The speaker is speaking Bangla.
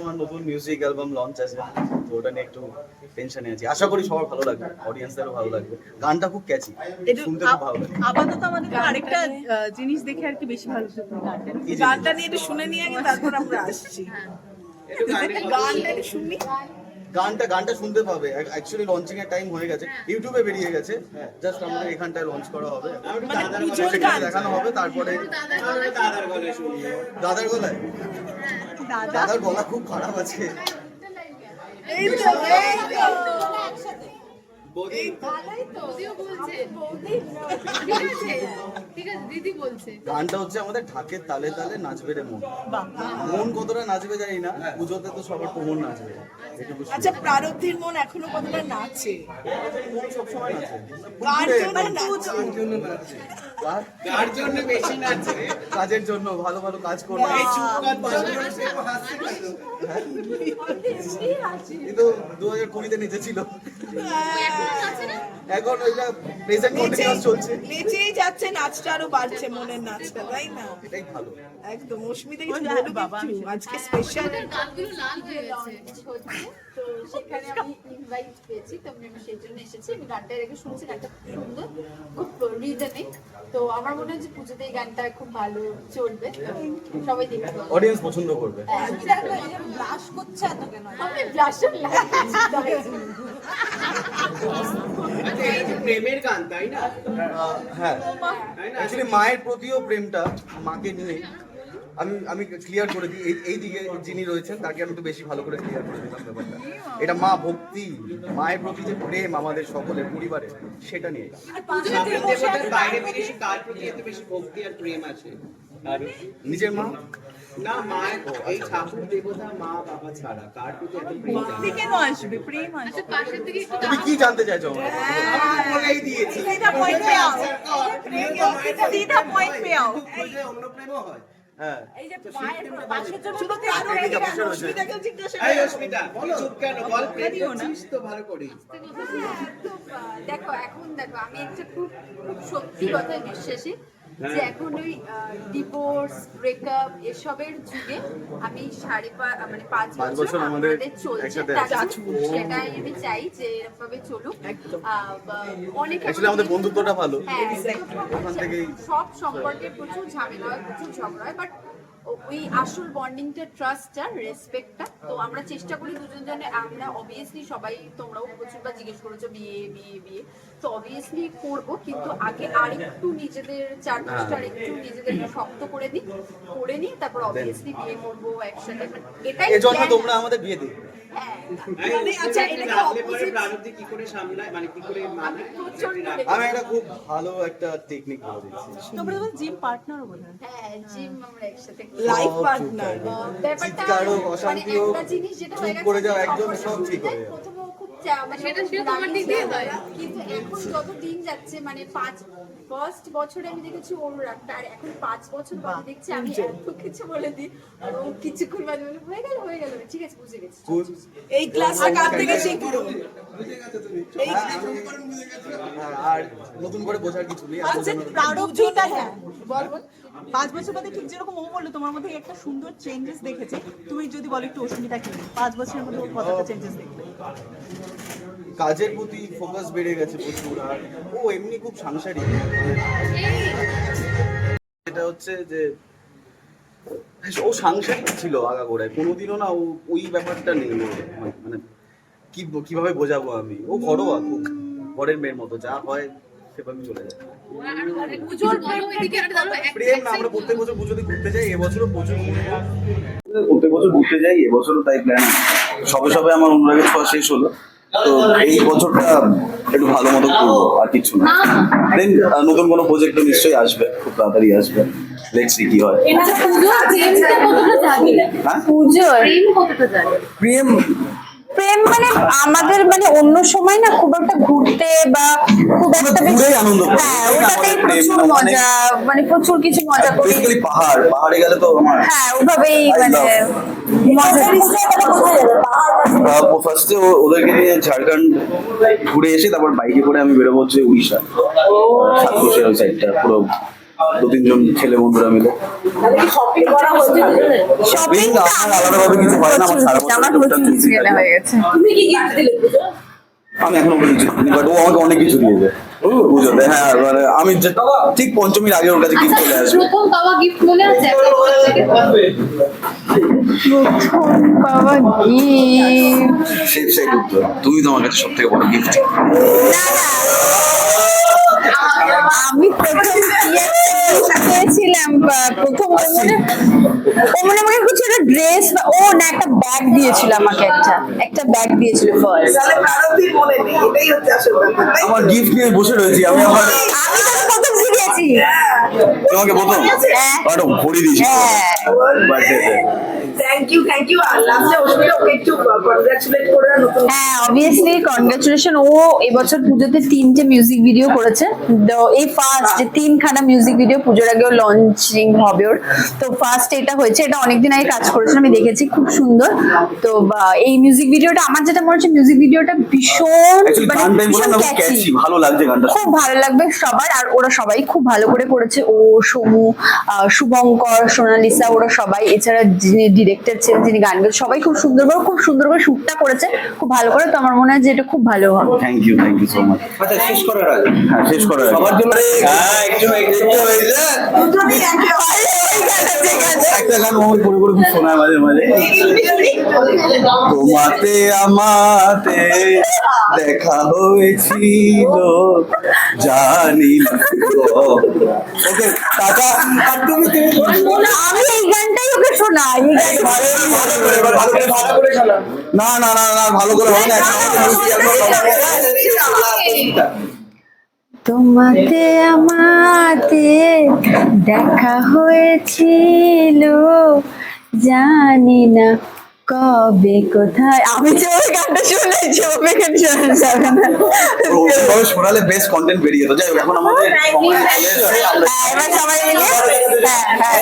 আমার নতুন মিউজিক অ্যালবাম লঞ্চ আছে তো ওটা নিয়ে একটু টেনশনে আছি। আশা করি সবার ভালো লাগবে অডিয়েন্সদেরও ভালো লাগবে। গানটা খুব ক্যাচি একটু শুনতে খুব ভালো লাগে। আপাতত আমাদের আরেকটা জিনিস দেখে আর কি বেশি ভালো লাগছে গানটা? গানটা নিয়ে একটু শুনে নিয়ে আগে তারপর আমরা আসছি। গানটা একটু শুনি। গানটা গানটা শুনতে পাবে। অ্যাকচুয়ালি লঞ্চিং এর টাইম হয়ে গেছে। ইউটিউবে বেরিয়ে গেছে। জাস্ট আমাদের এখানটায় লঞ্চ করা হবে। মানে দেখানো হবে তারপরে দাদার গলায় দাদা দাদার গলা খুব খারাপ আছে। এই তো এই তো। ভালোই তো। দিদিও বলছে। ঠিক আছে। ঠিক আছে দিদি বলছে। গানটা হচ্ছে আমাদের ঢাকের তালে তালে নাচবে রে মন। মন কতটা নাচবে জানি না পুজোতে তো সবার প্রমন নাচবে। আচ্ছা প্রারব্ধের মন এখনও কতটা নাচে? মন সবসময় নাচে? কার জন্য নাচে? কার? কার জন্য বেশি নাচে? কাজের জন্য ভালো ভালো কাজ করবে বাহ। কিন্তু দু হাজার কুড়িতে নেচেছিল। না এখন ওইটা প্রেজেন্ট কন্টিনিউয়াস চলছে। নেচেই যাচ্ছে নাচটা আরও বাড়ছে মনের নাচটা তাই না? এটাই ভালো। একদম অস্মিতা কিছু বলুক বাবা, আজকে স্পেশাল গানগুলো লাল হয়ে গেছে। তো সেখানে আমি ইনভাইট পেয়েছি তো আমি সেই জন্য এসেছি। আমি গানটা রেখে শুনছি গানটা খুব সুন্দর খুব রিদমিক তো আমার মনে হয় যে পুজোতে এই গানটা খুব ভালো চলবে। সবাই দেখতে পাবে। অডিয়েন্স পছন্দ করবে। ব্লাশ করছে এত কেন? আমি যে প্রেমের গান তাই না? হ্যাঁ অ্যাকচুয়ালি মায়ের প্রতিও প্রেমটা মাকে নিয়ে আমি আমি ক্লিয়ার করে দিই এই- এই দিকে যিনি রয়েছেন তাকে আমি একটু বেশি ভালো করে ক্লিয়ার করে দিলাম ব্যাপারটা। এটা মা ভক্তি মায়ের প্রতি যে প্রেম আমাদের সকলের পরিবারের সেটা নিয়ে। বাইরে কার প্রতি এত বেশি ভক্তি আর প্রেম আছে? আর নিজের মা? না মা এই ঠাকুর দেবতা মা বাবা ছাড়া কার প্রতি এত আচ্ছা, ভক্তি কেন আসবে? প্রেম আসবে। আচ্ছা, পাশের থেকে একটু তুমি কি জানতে চাইছো? হ্যাঁ, আমি বলেই দিয়েছি। সিধা আচ্ছা, পয়েন্ট পে আও। সিধা পয়েন্ট পে আও। অন্য হ্যাঁ। প্রেম হয় দেখো এখন দেখো আমি একটা খুব খুব সত্যি কথায় বিশ্বাসী। যে এখন ওই ডিভোর্স ব্রেকআপ এসবের যুগে আমি সাড়ে মানে পাঁচ বছর আমাদের চলছে সেটাই আমি চাই যে এরকম ভাবে চলুক আহ, অনেক আমাদের বন্ধুত্বটা ভালো। হ্যাঁ, সব সম্পর্কে প্রচুর ঝামেলা হয় প্রচুর ঝগড়া হয় বাট ওই আসল বন্ডিংটা ট্রাস্টটা রেসপেক্টটা তো আমরা চেষ্টা করি দুজন জনে আমরা অবভিয়াসলি সবাই তোমরাও প্রচুর বা জিজ্ঞেস করেছ বিয়ে বিয়ে বিয়ে। তো অবভিয়াসলি করব কিন্তু আগে আরেকটু নিজেদের চারপাশটা একটু নিজেদেরকে শক্ত করে নিই করে নিই তারপর অবভিয়াসলি বিয়ে করব একসাথে। এটাই এজন্য তোমরা আমাদের বিয়ে দিই হ্যাঁ মানে আচ্ছা, মানে কি করে মানে আমি একটা খুব ভালো একটা টেকনিক বলে দিচ্ছি। তোমরা জিম পার্টনারও বোধ হ্যাঁ জিম আমরা একসাথে করি। লাইফ পার্টনার ব্যাপারটা চিৎকার হোক, মানে অশান্তি হোক, জিনিস যেটা চুপ গেছে করে যাও, সম্পর্কের সব ঠিক হয়ে যাবে। প্রথমে ও খুব চা- মানে সেটা- খুব সেটা তোমার রাগী দিক দিয়ে ছিল। হয়। কিন্তু এখন যত দিন যাচ্ছে মানে পাঁচ ফার্স্ট বছরে আমি দেখেছি ওর আর এখন পাঁচ বছর পরে দেখছি আমি এত কিছু বলে দিই ও কিছুক্ষণ বাদে বলে হয়ে গেল হয়ে গেল ঠিক আছে বুঝে গেছি. এই ক্লাসটা কার থেকে শিখলো এই হ্যাঁ, আর নতুন করে বোঝার কিছু নেই। আসলে হ্যাঁ বল বল। পাঁচ বছর বাদে ঠিক যেরকম ও বলল তোমার মধ্যে একটা সুন্দর চেঞ্জেস দেখেছে। তুমি যদি বলো একটু অসুবিধা কি? পাঁচ বছরের মধ্যে ওর কতটা চেঞ্জেস দেখবে? কাজের প্রতি ফোকাস বেড়ে গেছে প্রচুর আর ও এমনি খুব সাংসারিক। এটা হচ্ছে যে ও সাংসারিক ছিল আগাগোড়ায় কোনোদিনও না ও ওই ব্যাপারটা নেই। মানে কি কীভাবে বোঝাবো আমি? ও ঘরোয়া খুব ঘরের মেয়ের মতো যা হয় সেভাবে চলে যায়। প্রেম না আমরা প্রত্যেক বছর পুজোতে ঘুরতে যাই এবছরও প্রচুর প্রত্যেক বছর ঘুরতে যাই এবছরও তাই প্ল্যান সবে সবে আমার অনুরাগের ছোঁয়া শেষ হলো তো এই বছরটা একটু ভালো মতো করব আর কিছু না। দেন নতুন কোনো প্রজেক্ট নিশ্চয়ই আসবে খুব তাড়াতাড়ি আসবে। দেখছি কি হয়। হ্যাঁ? প্রেম প্রেম মানে আমাদের মানে অন্য সময় না খুব একটা ঘুরতে বা খুব একটা বেশি- আনন্দ হ্যাঁ ওটাতেই প্রচুর মানে- মজা মানে প্রচুর কিছু মজা করি। পাহাড় পাহাড়ে গেলে তো আমার হ্যাঁ ওভাবেই মানে ফার্স্টে ওদেরকে নিয়ে ঝাড়খণ্ড ঘুরে এসে তারপর বাইকে করে আমি বেরোবো হচ্ছে উড়িষ্যা। সাতকোশের ওই সাইডটা পুরো দু তিনজন ছেলে বন্ধুরা মিলে। শপিং আমার আলাদাভাবে কিছু হয় না আমার সারা বছর আমার টুকটাক প্রচুর কিছু কিছু কেনা আমি এখনও কিছু বাট ও আমাকে অনেক কিছু দিয়েছে। পুজোতে হ্যাঁ মানে আমি ঠিক পঞ্চমীর আগে ওর কাছে গিফট চলে আচ্ছা আসবে। প্রথম পাওয়া গিফট মনে আছে? একটা বছর থেকে? প্রথম পাওয়া গিফট সেই সেই উত্তর তুমি তো আমার কাছে সব থেকে বড় গিফট আমি প্রথম কি একটা gift পেয়েছিলাম বা- প্রথম ও মনে মনে আমাকে কিছু একটা ড্রেস বা ও না একটা ব্যাগ দিয়েছিল আমাকে একটা একটা ব্যাগ দিয়েছিল ফার্স্ট? আমার গিফট নিয়ে বসে রয়েছি আমি আমার আমি তো প্রথম শিখেছি। তোমাকে প্রথম হ্যাঁ। ঘড়ি দিয়েছি। থ্যাংক ইউ থ্যাংক ইউ আর লাস্টে অসুবিধা ওকে একটু কনগ্রাচুলেট করে নতুন হ্যাঁ অবভিয়াসলি কনগ্রাচুলেশন ও এবছর পুজোতে তিনটে মিউজিক ভিডিও করেছে। তো এই ফার্স্ট যে তিনখানা মিউজিক ভিডিও পুজোর আগেও লঞ্চিং হবে ওর। তো ফার্স্ট এটা হয়েছে এটা অনেকদিন আগে কাজ করেছে আমি দেখেছি খুব সুন্দর। তো বা, এই মিউজিক ভিডিওটা আমার যেটা মনে হচ্ছে মিউজিক ভিডিওটা ভীষণ মানে ভালো লাগছে গানটা খুব ভালো লাগবে সবার আর ওরা সবাই খুব ভালো করে করেছে। ও সমু শুভঙ্কর সোনালিসা ওরা সবাই এছাড়া যিনি ডিরেক্টর ছিলেন যিনি গান গেছেন সবাই খুব সুন্দর করে খুব সুন্দর করে শুটটা করেছে খুব ভালো করে তো আমার মনে হয় যে এটা খুব ভালো হবে thank you thank you so much আচ্ছা শেষ করার আগে হ্যাঁ শেষ করার আগে। সবার জন্য হ্যাঁ একটু একটু হয়েছে দুজনেই একে একটা গান আমার করে করে খুব শোনায় মাঝে মাঝে তোমাতে আমাতে দেখা হয়েছিল জানি ওকে টাটা। আর তুমি তুমি আমি এই গানটাই ওকে শোনাই। না না না না ভালো করে হবে না তোমাতে আমাতে দেখা হয়েছিল জানি না কবে কোথায়? আমি যে ওই গানটা শুনেছি ওকে কেন শোনা যাবে না। ওইভাবে শোনালে বেস্ট কন্টেন্ট বেরিয়ে যেত। যাই এখন আমাদের আমরা সবাই মিলে হ্যাঁ